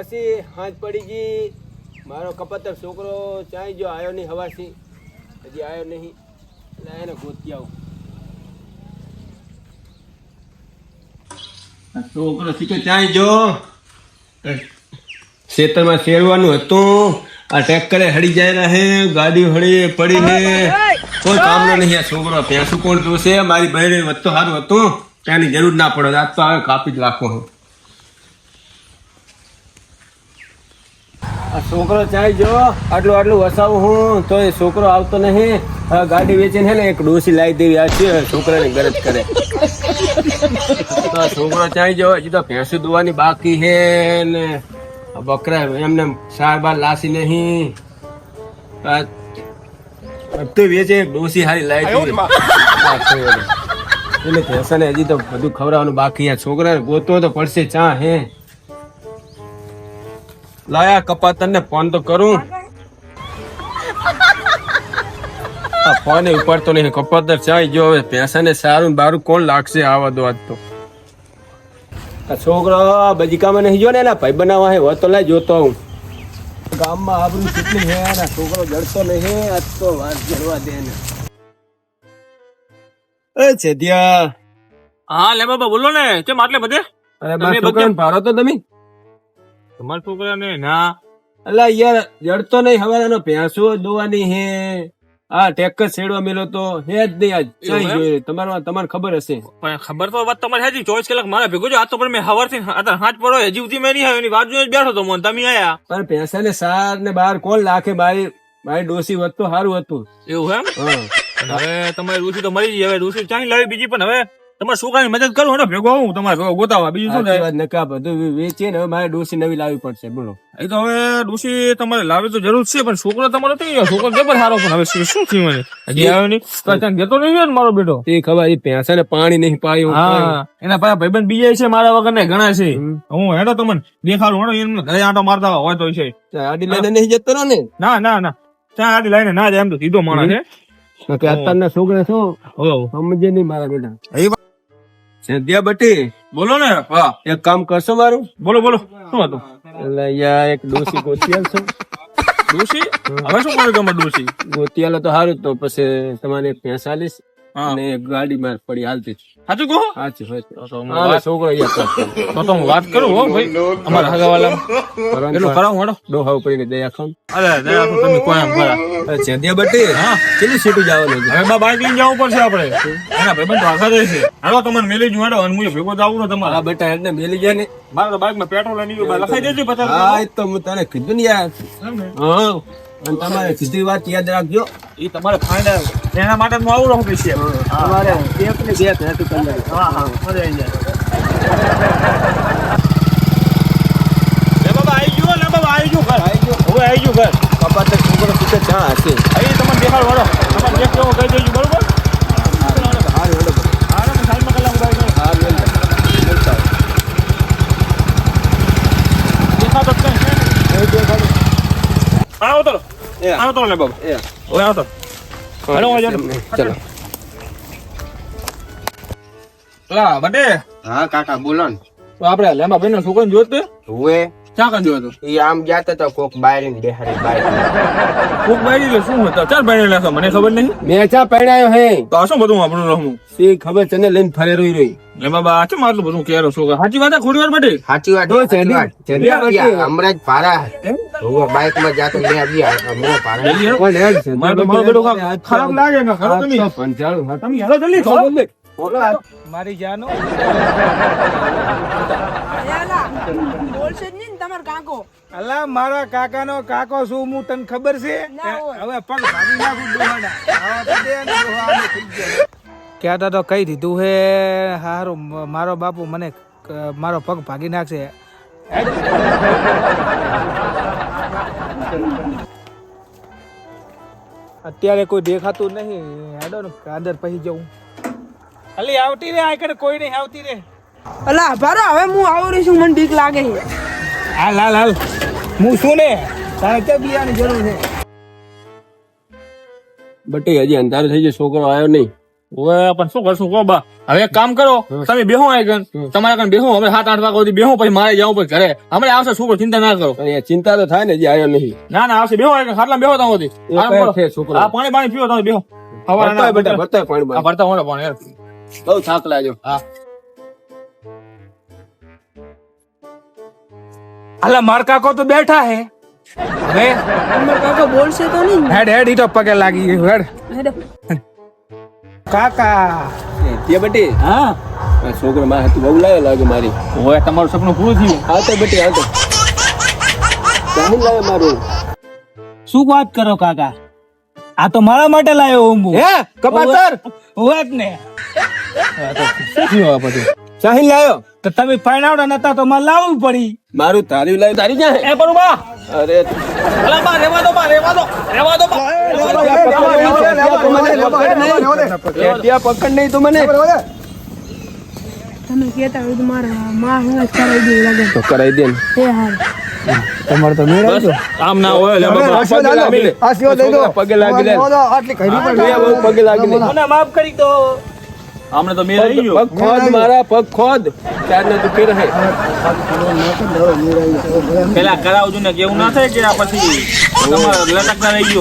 પાછી હાથ પડી ગઈ. મારો કપતર છોકરો ચાઈ જો આવ્યો નહીં હવાસી. હજી આવ્યો નહીં. એટલે એને ગોતી આવું છોકરો શીખે ચાઈ જો ખેતરમાં શેરવાનું હતું. આ ટ્રેક્ટરે હડી જાય રહે ગાડી હળી પડી ને કોઈ કામનો નહીં આ છોકરો. ભેંસું કોણ જોશે? મારી બહેરે વધતો સારું હતું. ત્યાંની જરૂર ના પડે. આજ તો હવે કાપી જ રાખો હું. છોકરો ચાઈ જો આટલું આટલું વસાવું હું તો એ છોકરો આવતો નહીં. ગાડી વેચીને હે ને એક ડોસી લાવી દેવી આ છે છોકરાની ગરજ કરે. તો છોકરો ચાઈ જો હજી તો ભેંસું દોવાની બાકી હે ને. બકરા એમને સાર બાર લાસી નહીં તો વેચે એક ડોસી હારી લાવી દેવી. એટલે ભેંસાને હજી તો બધું ખવડાવવાનું બાકી છોકરાને ગોતવો તો પડશે ચા હે. લાયા કપાતર ને ફોન તો કરું. ફોન ઉપર તો નહીં કપાતર ચાઈ ગયો હવે પૈસા ને સારું બારું કોણ લાગશે આવા દો આજ તો? છોકરો બજીકામાં નહીં જો ને એના ભાઈ બનાવવા હે તો લાય જોતો હું. ગામમાં આબરૂ કેટલી હે ને આ છોકરો જડતો નહીં આજ તો વાત જડવા દે ને એ છેદિયા. હા લે બાબા બોલો ને કેમ આટલે બધે? અરે બસ ભારો તો તમે? તમારા છોકરાને ના. અલા યાર જડતો નહીં હવે એનો ભેંસો દોવાની હે. આ ટેક્કર છેડવા મેલો તો. હે જ નહીં આજ. ચાઈ? જોઈએ તમારે તમને ખબર હશે. પણ ખબર તો વાત તમારે હતી ચોવીસ કલાક મારા ભેગો જો આ તો પણ મેં હવારથી અત્યારે હાથ પડો હજી સુધી મેં નહીં આવ્યો એની બાજુ જ બેઠો તો મને તમે આયા. પણ ભેંસા ને સાર ને બાર કોણ લાખે? મારી મારી ડોસી વધતો સારું હતું. એવું એમ? હવે તમારી રૂસી તો મરી ગઈ હવે રૂસી ચાહી લાવી બીજી પણ હવે તમારા છોકરાની મદદ કરો ને ભેગો હું તમારે છોકરા ગોતાવા. બીજું શું થાય? નકા બધું વેચીને હવે મારે ડોસી નવી લાવવી પડશે બોલો. એ તો હવે ડોસી તમારે લાવી તો જરૂર છે પણ છોકરો તમારો થઈ ગયો છોકરો જબર સારો પણ હવે શું થયું મને હજી આવ્યો નહીં? જતો નહીં ને મારો બેટો? એ ખબર એ ભેંસા ને પાણી નહીં પાયું હા એના પાછા ભાઈબંધ બીજા છે મારા વગર ને ઘણા છે. હું હેડો તમને દેખાડું હેડો એમને ઘરે આંટો મારતા હોય તો છે. આડી લઈને નહીં જતો ને? ના ના ના. ત્યાં આડી લઈને ના જાય એમ તો સીધો માણસ છે. કે અત્યારના છોકરા શું હો સમજે નહીં મારા બેટા. એ ભટ્ટી બટી બોલો ને હા. એક કામ કરશો મારું? બોલો બોલો. શું હતું એટલે અહીંયા એક ડોસી ગોતિયાલ છે. ડોસી હવે શું કર્યું તમારે ડોસી ગોતિયાલ તો સારું તો પછી તમારે એક હા અને એક ગાડી માં પડી હાલતી સાચું કહો? સાચી હું હા, વાત- છોકરો. તો તો હું વાત કરું હો ભાઈ. અમારા હગાવાલા. એટલું કરાવું હેડો. ડોહા ઉપરીને દયા ખાઉં. અરે દયા તો તમે કોઈ એમ કરા અરે બટી હા. કેટલી સીટું જવાનું છે? હવે બા બાઈક લઈને જવું પડશે આપણે. એના ભાઈબંધ આખા જાય છે હાલો તમને મેલી જુ હેડો અને હું ભેગો જાવું ને હા તમારા બેટા એને મેલી જાય ને. મારા તો બાઈકમાં પેટ્રોલ નહીં લખાઈ દેજો પચાસ હા એ તો હું તને કીધું ને યાર. હા. અને તમારે સીધી વાત યાદ રાખજો. એ તમારે ફાઇનલ એના માટે હું આવું રહું પછી તમારે એક ને બે હેતુ કરી હા હા. મજા આવી જાય. લે બાબા આવી ગયો ને બાબા આવી ગયો ઘર. આવી ગયો. હવે આવી ગયો ઘર. કપાતર છોકરો પૂછે ચા હશે. અહીં તમને દેખાડ વાળો તમારે દેખ કેવો કહી દેજો બરોબર હારું, હેલો બટી. હા ને સાઈડમાં કલાક ઊભા રહી હારું, હેલો. બોલતા આવો. દેખાતો જ કઈ એ દેખાડો. તો એ, આવો તો લે બાબા એ. આવતો હેલો. ચલો લા બટે હા કાકા બોલો ને તો આપણે લેમા બેન છોકરો જોત હુએ ક્યાં કાં જોયો એ આમ જાતા તો કોક બાયરી ને બેહારી બાયરી કોક બાયરી શું હતા ચાર બાયરી લેશો મને ખબર નહીં. મેં ચા પહેણાયો હે. તો આ શું બધું આપણું રહું સી ખબર તને લઈને ફરે રોઈ રોઈ. લે બાબા આ ચમ આટલું બધું કેરો છો? સાચી વાત ખોડી વાર બટે? સાચી વાત તો. યા, હમણાં જ ભારા હુએ બાઇકમાં જાતો લે આવી જલ્દી હેડો. કોણ તો મારો બેટો ખરાબ લાગે ને ખરાબ તમે આજ તો તમે હેલો જલ્દી ખરો બોલો મારી જાનો. બોલશે જ નહીં તમારો કાકો. અલા મારા કાકાનો કાકો શું હું તને ખબર છે? હવે પગ ભાગી નાખું ડોહાના. આવા તો દે ને ડોહા આને થઈ જાય. કહેતા તો કઈ દીધું હે? હારું મારો બાપુ મને મારો પગ ભાગી નાખશે. અત્યારે કોઈ દેખાતું નહીં. હેડો ને કાદર પછી જવું અલી આવતી રે આકડે કોઈ નહીં આવતી રે. અલા ભારો હવે હું આવું રહી છું મને બીક લાગે છે. હાલ હાલ હાલ. હું શું ને તારે ક્યાં બિયાની જરૂર છે? બટી હજી અંધારું થઈ ગયું છોકરો આવ્યો નહીં. ઓવે પણ શું કરશું કહો બા. હવે એક કામ કરો તમે બેહો આ તમારે તમારા કન બેહો હવે સાત આઠ વાગ્યા સુધી બેહો પછી મારે જવું પછી ઘરે. હમણાં આવશે છોકરો ચિંતા ના કરો. અહીંયા ચિંતા તો થાય ને હજી આવ્યો નહીં. ના ના આવશે બેહો આ કન ખાટલા બેહો ત્યાં સુધી. છે? પાણી પાણી પીવો તમે બેહો. હવાના ભરતોય બેટા પાણી ભરતા પાણી બહુ થાક લાગ્યો. હા. અલા માર કાકો તો બેઠા હે. હવે? માર કાકો બોલશે તો નહીં હેડ હેડ ઈ તો પગે લાગી ગયું હેડ. કાકા. તે બટી હા? છોકરો માં હતું બહુ લાવ્યો લાગે મારી. ઓવે તમારું સપનું પૂરું થયું. આવતો બેટી આવતો ચાહી લાવે મારું? શું વાત કરો કાકા? આ તો મારા માટે લાવ્યો હું હે કપાતર? હોય જ ને. ચાહી લાવ્યો તો તમે ફાઈનાવડા નતા તો મારે લાવવું પડી. મારું તારી લાવ્યું તારી ક્યાં એ બરોબર અરે અલા બા રેવા દો બા રેવા દો રેવા દો બા. પકડ નહીં તું મને. તમે કેતા હોય તો મારે માં હું કરાવી દઉં લાગે. તો કરાવી દે ને. એ હાલ તમારે તો મેળ આવજો આમ ના હોય લે બાબા. લાગી લે. છોકરા પગે લાગી લે. આટલી બે બહુ પગે લાગી લે. મને માફ કરી દો. આમને તો મેળ આવી ગયો. પગ ખોદ મારા પગ ખોદ. તું કે રહે પેલા કરાવજો ને કેવું ના થાય કે આ પછી તમારે લટકતા રહી ગયો.